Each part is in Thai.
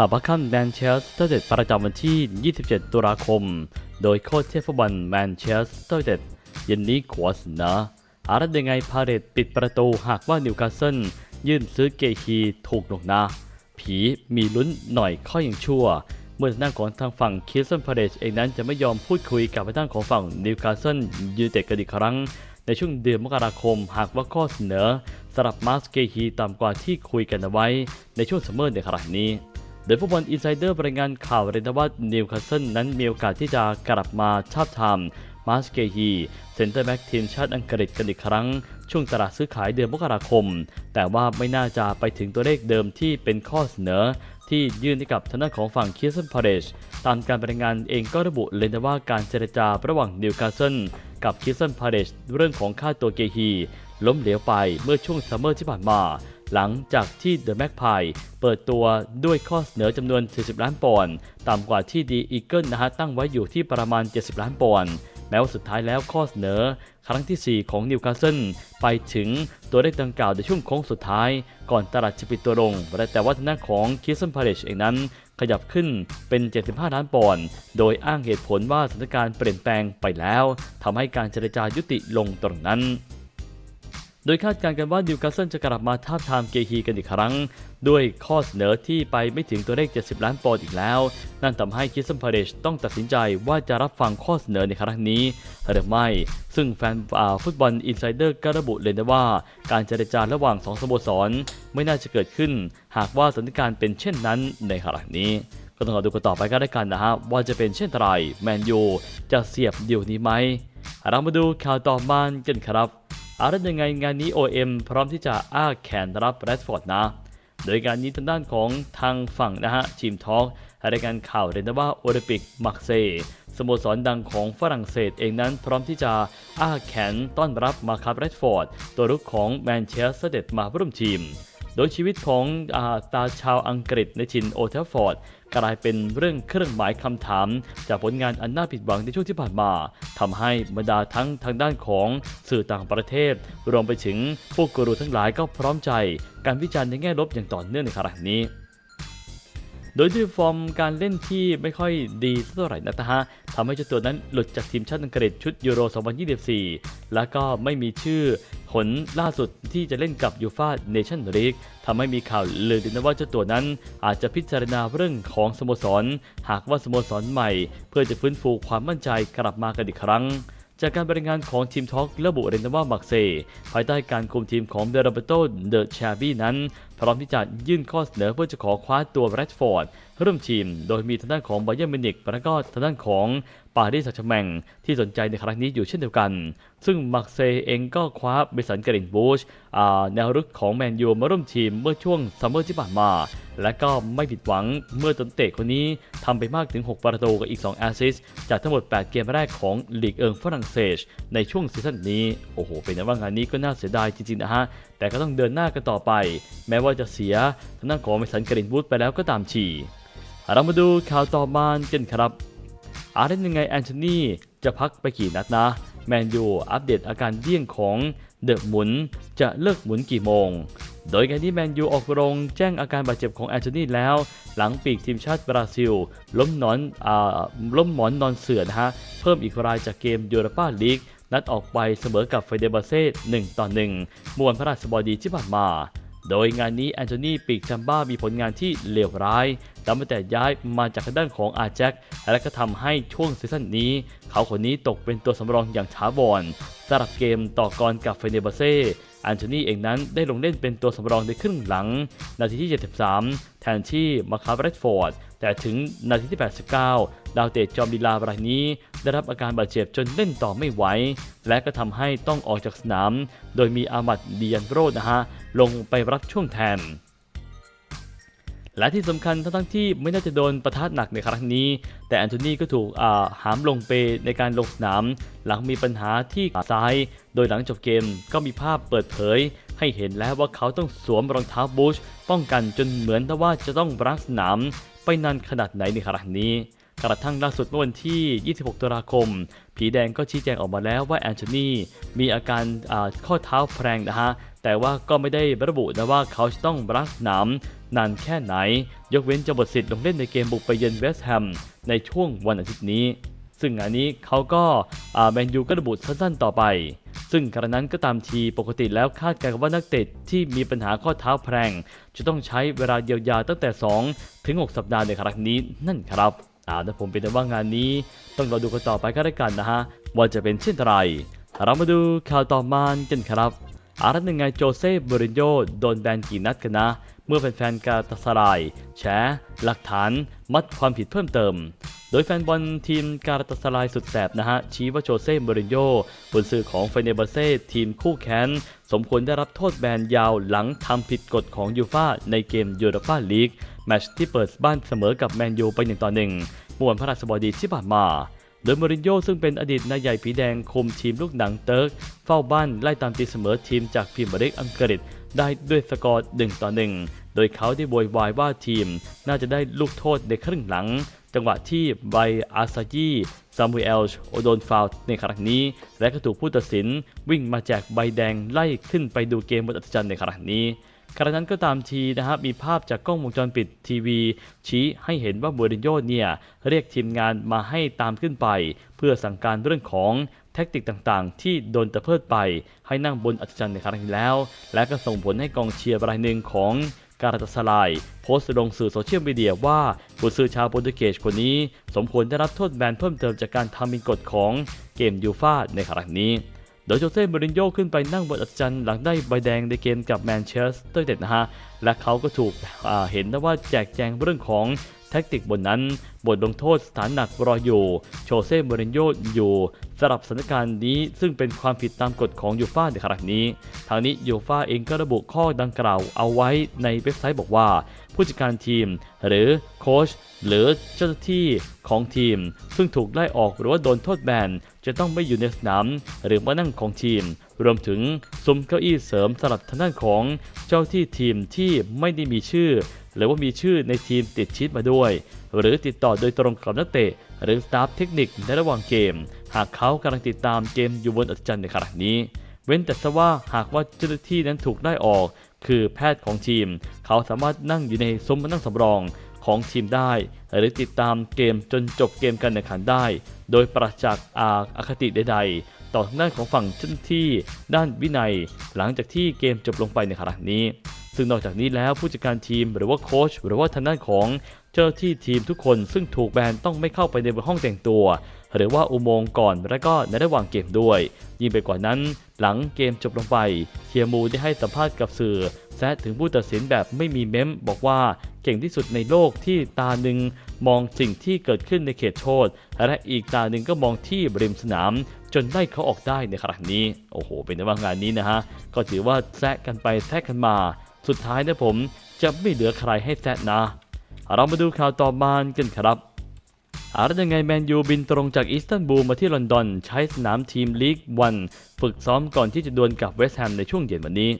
ข่าวพักค่ำแมนเชสเตอร์เดประจำวันที่ 27 ตุลาคม โดยโค้ชเทฟบอลแมนเชสเตอร์เดเย็นนี้ขวเสนออารัดยังไงพาเรตปิดประตูหากว่านิวคาสเซิลยื่นซื้อเกฮีถูกหนกนะ ผีมีลุ้นหน่อยข้อยังชั่ว เมื่อทางด้านของทางฝั่งคิสเซนพาเดชเองนั้นจะไม่ยอมพูดคุยกับทางด้านของฝั่งนิวคาสเซิลยูไนเต็ดกันอีกครั้ง ในช่วงเดือนมกราคมหากว่าข้อเสนอสำหรับมาสเกฮีต่ำกว่าที่คุยกันเอาไว้ ในช่วงซัมเมอร์ในขณะนี้ โดยฟุตบอลอินไซเดอร์รายงานข่าวเรนว่านิวคาสเซิลนั้นมีโอกาสที่จะกลับมาชาบทามมาสเกฮีเซนเตอร์แบ็กทีมชาติอังกฤษกันอีกครั้ง ช่วงตลาดซื้อขายเดือนมกราคม แต่ว่าไม่น่าจะไปถึงตัวเลขเดิมที่เป็นข้อเสนอ ที่ยื่นให้กับทางด้านของฝั่งคิสซันพาเดชตามการรายงานเองก็ระบุเลยนะว่าการเจรจาระหว่างนิวคาสเซิลกับคิสซันพาเดชเรื่องของค่าตัวเกฮีล้มเหลวไปเมื่อช่วงซัมเมอร์ที่ผ่านมา หลังจากที่เดอะแม็กพเปิดตัวด้วยข้อเสนอจำนวน 40 ล้านปอนด์ต่ำกว่าที่ดีอีเกิลนะฮะตั้งไว้อยู่ที่ประมาณ 70 ล้านปอนด์แม้ว่าสุดท้ายแล้วข้อเสนอครั้งทีสี่ 4 ของนิวคาสเซิลไปถึงตัวเลขดังกล่าวในช่วงโค้งสุดท้าย ก่อนตลาดจะปิดตัวลง แต่ว่าทางด้านของคิสซันพาเลชเองนั้น ขยับขึ้นเป็น 75 ล้านปอนด์โดยอ้างเหตุผลว่าสถานการณ์เปลี่ยนแปลงไปแล้วทำให้การเจรจายุติลงตรงนั้น ดยคาดการณ์กันว่านิวคาสเซิลจะกลับมาท้าทามเกฮีกันอีกครั้ง ด้วยข้อเสนอที่ไปไม่ถึงตัวเลข 70 ล้านปอนด์อีกแล้ว นั่นทำให้คิสซัมพาเดชต้องตัดสินใจว่าจะรับฟังข้อเสนอในครั้งนี้หรือไม่ ซึ่งแฟนฟุตบอลอินไซเดอร์ก็ระบุเลยนะว่า การเจรจาระหว่างสองสโมสรไม่น่าจะเกิดขึ้น หากว่าสถานการณ์เป็นเช่นนั้นในขณะนี้ก็ต้องรอดูกันต่อไปก็ได้กันนะฮะว่าจะเป็นเช่นไรแมนยูจะเสียบเดียวนี้ไหมเรามาดูข่าวต่อมากันครับ อะไรยังไงงานนี้ OM พร้อมที่จะอ้าแขนรับแรดฟอร์ดนะ โดยการนี้ทางด้านของทางฝั่งนะฮะทีมทอล์กรายงานข่าวเรยนว่าโอลิมปิกมักเซสโมสรดังของฝรั่งเศสเองนั้นพร้อมที่จะอ้าแขนต้อนรับมาคาร์แรดฟอร์ด ตัวรุกของแมนเชสเตอร์มาร่วมทีม โดยชีวิตของอาตาชาวอังกฤษในชินโอเทลฟอร์ด กลายเป็นเรื่องเครื่องหมายคำถาม จากผลงานอันน่าผิดหวังในช่วงที่ผ่านมาทำให้บรรดาทั้งทางด้านของสื่อต่างประเทศ รวมไปถึงพวกกูรูทั้งหลายก็พร้อมใจ การวิจารณ์ในแง่ลบอย่างต่อเนื่องในขณะนี้ โดยด้วยฟอร์มการเล่นที่ไม่ค่อยดีเท่าไหร่นะฮะทำให้เจ้าตัวนั้นหลุดจากทีมชาติอังกฤษชุดยูโร 2024 แล้วก็ไม่มีชื่อผลล่าสุดที่จะเล่นกับยูฟาเนชั่นลีกทำให้มีข่าวลือนะว่าเจ้าตัวนั้น อาจจะพิจารณาเรื่องของสโมสร หากว่าสโมสรใหม่ เพื่อจะฟื้นฟูความมั่นใจกลับมากันอีกครั้งจากการบริงานของทีมท็อกระบุเรนว่ามักเซ ภายใต้การคุมทีมของเดรเบโตเดอชาบี้นั้น พร้อมที่จะยื่นข้อเสนอเพื่อจะขอคว้าตัวแรดฟอร์ดร่วมทีม โดยมีทางด้านของไบเยอร์มินิกและก็ทางด้านของปารีสแซงต์แชร์แมงที่สนใจในครั้งนี้อยู่เช่นเดียวกัน ซึ่งมักเซเองก็คว้าเบสันกรินบูชแนวรุกของแมนยูมาร่วมทีมเมื่อช่วงซัมเมอร์ที่ผ่านมา และก็ไม่ผิดหวังเมื่อตนเตะคนนี้ทำไปมากถึง 6 ประตูกับอีก 2 แอสซิสจากทั้งหมด 8 เกมแรกของลีกเอิงฝรั่งเศส ในช่วงซีซั่นนี้ โอ้โห เป็นนว่างานนี้ก็น่าเสียดายจริงๆนะฮะ แต่ก็ต้องเดินหน้ากันต่อไป แม้ว่าจะเสียทางด้านของเมสันกรินบูธไปแล้วก็ตามฉี่เรามาดูข่าวต่อมากันครับ อาร์เรนยังไงแอนโทนีจะพักไปกี่นัดนะ แมนยูอัปเดตอาการเดี่ยงของเดอะหมุนจะเลิกหมุนกี่โมง โดยการที่แมนยูออกโรงแจ้งอาการบาดเจ็บของแอนโทนีแล้ว หลังปีกทีมชาติบราซิล ล้มนอนอ่าล้มหมอนนอนเสือนะฮะ เพิ่มอีกรายจากเกมยูโรปาลีก นัดออกไปเสมอกับเฟเดบาเซ่1ต่อ1เมื่อวันพฤหัสบดีที่ผ่านมา โดยงานนี้แอนโทนีปีกจัมบ้ามีผลงานที่เลวร้ายตั้งแต่ย้ายมาจากด้านของอาแจ็คและก็ทำให้ช่วงซีซั่นนี้ เขาคนนี้ตกเป็นตัวสำรองอย่างช้าบอนสำหรับเกมต่อกรกับเฟเนบาเซ่แอนโทนีเองนั้นได้ลงเล่นเป็นตัวสำรองในครึ่งหลัง นาทีที่ 73 แทนที่มาคาร์เรตฟอร์ด แต่ถึงนาทีที่ 89 ดาวเตะจอมลีลารายนี้ ได้รับอาการบาดเจ็บจนเล่นต่อไม่ไหว และก็ทำให้ต้องออกจากสนาม โดยมีอามัดเดียนโรดนะฮะ ลงไปรับช่วงแทน และที่สำคัญทั้งที่ไม่น่าจะโดนประทะหนักในครั้งนี้ แต่แอนโทนีก็ถูกาหามลงเปในการลงสนาม หลังมีปัญหาที่ขาซ้าย โดยหลังจบเกมก็มีภาพเปิดเผยให้เห็นแล้วว่าเขาต้องสวมรองเท้าบูชป้องกันจนเหมือนถ้าว่าจะต้องรักสนาม ไปนานขนาดไหนในครั้งนี้ กระทั่งล่าสุดเมื่อวันที่ 26 ตุลาคม ผีแดงก็ชี้แจงออกมาแล้วว่าแอนโทนีมีอาการาข้อเท้าแพลงนะฮะ แต่ว่าก็ไม่ได้ระบุนะว่าเขาจะต้องรักสนามนานแค่ไหน ยกเว้นจะหมดสิทธิ์ลงเล่นในเกมบุกไปเยือนเวสต์แฮมในช่วงวันอาทิตย์นี้ ซึ่งงานนี้เขาก็แมนยูก็ระบุสั้นๆต่อไป ซึ่งกระนั้นก็ตามทีปกติแล้วคาดการณ์ว่านักเตะที่มีปัญหาข้อเท้าแพลงจะต้องใช้เวลาเยียวยาตั้งแต่ 2 ถึง 6 สัปดาห์ในครั้งนี้นั่นครับอ่าแต่ผมเป็นแต่ว่างานนี้ ต้องรอดูกันต่อไปก็ได้กันนะฮะ ว่าจะเป็นเช่นไร เรามาดูข่าวต่อมากันครับอารัตยังไงโจเซ่บรินโยโดนแบนกี่นัดกันนะ เมื่อแฟนๆกาตาสรายแฉหลักฐานมัดความผิดเพิ่มเติม โดยแฟนบอลทีมการตาสรายสุดแสบนะฮะ ชี้ว่าโจเซ่บรินโยบนสื่อของเฟเนเบเซ่ทีมคู่แค้นสมควรได้รับโทษแบนยาวหลังทำผิดกฎของยูฟ่าในเกมยูโรปาลีกแมตช์ที่เปิดบ้านเสมอกับแมนยูไปหนึ่งต่อหนึ่งเมื่อวันพฤหัสบดีที่ผ่านมา โดยมอรินโญ่ซึ่งเป็นอดีตนายใหญ่ผีแดงคุมทีมลูกหนังเติร์ก เฝ้าบ้านไล่ตามตีเสมอทีมจากพรีเมียร์ลีกอังกฤษได้ด้วยสกอร์1ต่อ1โดยเขาได้โวยวายว่าทีม น่าจะได้ลูกโทษในครึ่งหลัง จังหวะที่ไบอาซาจีซามูเอลโอโดนฟาวในครั้งนี้ และก็ถูกผู้ตัดสินวิ่งมาแจกใบแดงไล่ขึ้นไปดูเกมบนอัศจรรย์ในครั้งนี้ขณะนั้นก็ตามทีนะครับมีภาพจากกล้องวงจรปิดทีวี ชี้ให้เห็นว่ามูรินโญ่เนี่ยเรียกทีมงานมาให้ตามขึ้นไป เพื่อสั่งการเรื่องของแท็กติกต่างๆ ที่โดนตะเพิดไป ให้นั่งบนอัศจรรย์ในครั้งที่แล้ว และก็ส่งผลให้กองเชียร์รายหนึ่งของ การาตาสลาย โพสต์ลงสื่อโซเชียลมีเดียว่ากุญซือชาวโปรตุเกสคนนี้ สมควรได้รับโทษแบนเพิ่มเติมจากการทำมินกฎของเกมยูฟ่าในครั้งนี้ โดยโจเซ่มูรินโญ่ขึ้นไปนั่งบนอัศจรรย์หลังได้ใบแดงในเกมกับแมนเชสเตอร์เด็ดนะฮะ และเขาก็ถูกเห็นนะว่าแจกแจงเรื่องของ แท็กติกบนนั้น บทลงโทษสถานหนักรออยู่ โชเซ่มูรินโญ่อยู่สำหรับสถานการณ์นี้ซึ่งเป็นความผิดตามกฎของยูฟ่าในครั้งนี้ ทางนี้ยูฟ่าเองก็ระบุข้อดังกล่าวเอาไว้ในเว็บไซต์บอกว่า ผู้จัดการทีม หรือโค้ชหรือเจ้าหน้าที่ของทีม ซึ่งถูกไล่ออกหรือว่าโดนโทษแบนจะต้องไม่อยู่ในสนามหรือมานั่งของทีม รวมถึงซุ้มเก้าอี้เสริมสำหรับทางด้านของเจ้าที่ทีมที่ไม่ได้มีชื่อ หรือว่ามีชื่อในทีมติดชีตมาด้วย หรือติดต่อโดยตรงกับนักเตะ หรือสตาฟเทคนิคในระหว่างเกม หากเขากำลังติดตามเกมอยู่บนอัศจรรย์ในขณะนี้ เว้นแต่ว่าหากว่าเจ้าหน้าที่นั้นถูกไล่ออก คือแพทย์ของทีม เขาสามารถนั่งอยู่ในซุ้มนั่งสำรองของทีมได้ หรือติดตามเกมจนจบเกมการแข่งขันได้ โดยปราศจากอาอคติใด ๆ ต่อทางด้านของฝั่งเจ้าหน้าที่ด้านวินัย หลังจากที่เกมจบลงไปในขณะนี้ ซึ่งนอกจากนี้แล้วผู้จัดการทีมหรือว่าโค้ชหรือว่าทางด้านของเจ้าที่ทีมทุกคนซึ่งถูกแบนต้องไม่เข้าไปในห้องแต่งตัว หรือว่าอุโมงค์ก่อนและก็ในระหว่างเกมด้วย ยิ่งไปกว่านั้นหลังเกมจบลงไปเฮียมูได้ให้สัมภาษณ์กับสื่อแซะถึงผู้ตัดสินแบบไม่มีเม้ม บอกว่าเก่งที่สุดในโลกที่ตาหนึ่งมองสิ่งที่เกิดขึ้นในเขตโทษ และอีกตาหนึ่งก็มองที่ริมสนาม จนได้เขาออกได้ในครั้งนี้ โอ้โห เป็นในว่างานนี้นะฮะ ก็ถือว่าแซะกันไปแซะกันมา สุดท้ายนะผมจะไม่เหลือใครให้แซะนะ เรามาดูข่าวต่อมากันครับอาร์ยังไงแมนยูบินตรงจากอิสตันบูลมาที่ลอนดอน ใช้สนามทีมลีกวัน ฝึกซ้อมก่อนที่จะดวลกับเวสต์แฮมในช่วงเย็นวันนี้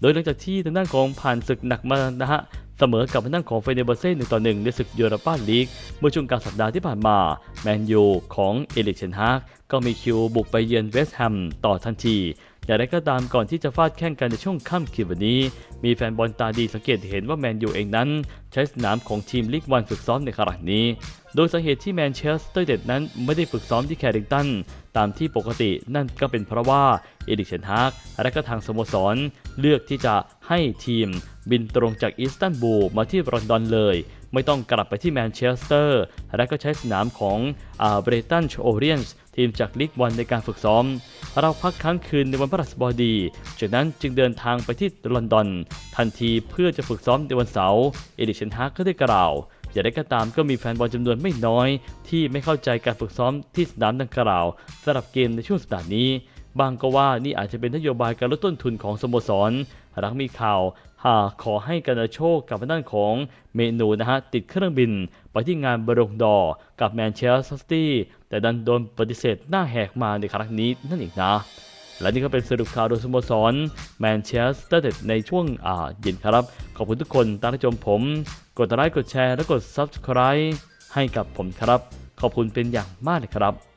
โดยหลังจากที่ทางด้านของผ่านศึกหนักมานะฮะเสมอกับทางด้านของเฟเนเบอร์เซ่หนึ่งต่อหนึ่งในศึกยูโรปาลีก เมื่อช่วงกลางสัปดาห์ที่ผ่านมา แมนยูของเอลิกเชนฮากก็มีคิวบุกไปเยือนเวสต์แฮมต่อทันที อย่างไรก็ตามก่อนที่จะฟาดแข่งกันในช่วงค่ำคืนวันนี้ มีแฟนบอลตาดีสังเกตเห็นว่าแมนยูเองนั้น ใช้สนามของทีมลีกวันฝึกซ้อมในขณะนี้ โดยสาเหตุที่แมนเชสเตอร์เด็ดนั้นไม่ได้ฝึกซ้อมที่แคริงตัน ตามที่ปกตินั่นก็เป็นเพราะว่าเอดิกเชนฮากและก็ทางสโมสร เลือกที่จะให้ทีม บินตรงจากอิสตันบูลมาที่ลอนดอนเลย ไม่ต้องกลับไปที่แมนเชสเตอร์และก็ใช้สนามของอาเบรตันโอเรียนส์ ทีมจากลีกวันในการฝึกซ้อม เราพักค้างคืนในวันพฤหัสบดี จากนั้นจึงเดินทางไปที่ลอนดอน ทันทีเพื่อจะฝึกซ้อมในวันเสาร์เอดิกเชนฮากก็ได้กล่าวอย่างไรก็ตามก็มีแฟนบอลจำนวนไม่น้อย ที่ไม่เข้าใจการฝึกซ้อมที่สนามดังกล่าวสำหรับเกมในช่วงสัปดาห์นี้บางก็ว่านี่อาจจะเป็นนโยบายการลดต้นทุนของสโมสรหลังมีข่าวหาขอให้การนโชคกับทาด้านของเมนูนะฮะ ติดเครื่องบิน ไปที่งานบรงดอร์กับแมนเชสเตอร์ซิตี้ แต่ดันโดนปฏิเสธหน้าแหกมาในครั้งนี้นั่นเองนะ และนี่ก็เป็นสรุปข่าวโดยสโมสรแมนเชสเตอร์เดในช่วงอ่าเย็นครับ ขอบคุณทุกคนตามที่ชมผม กดไลค์กดแชร์และกด Subscribe ให้กับผมครับ ขอบคุณเป็นอย่างมากเลยครับ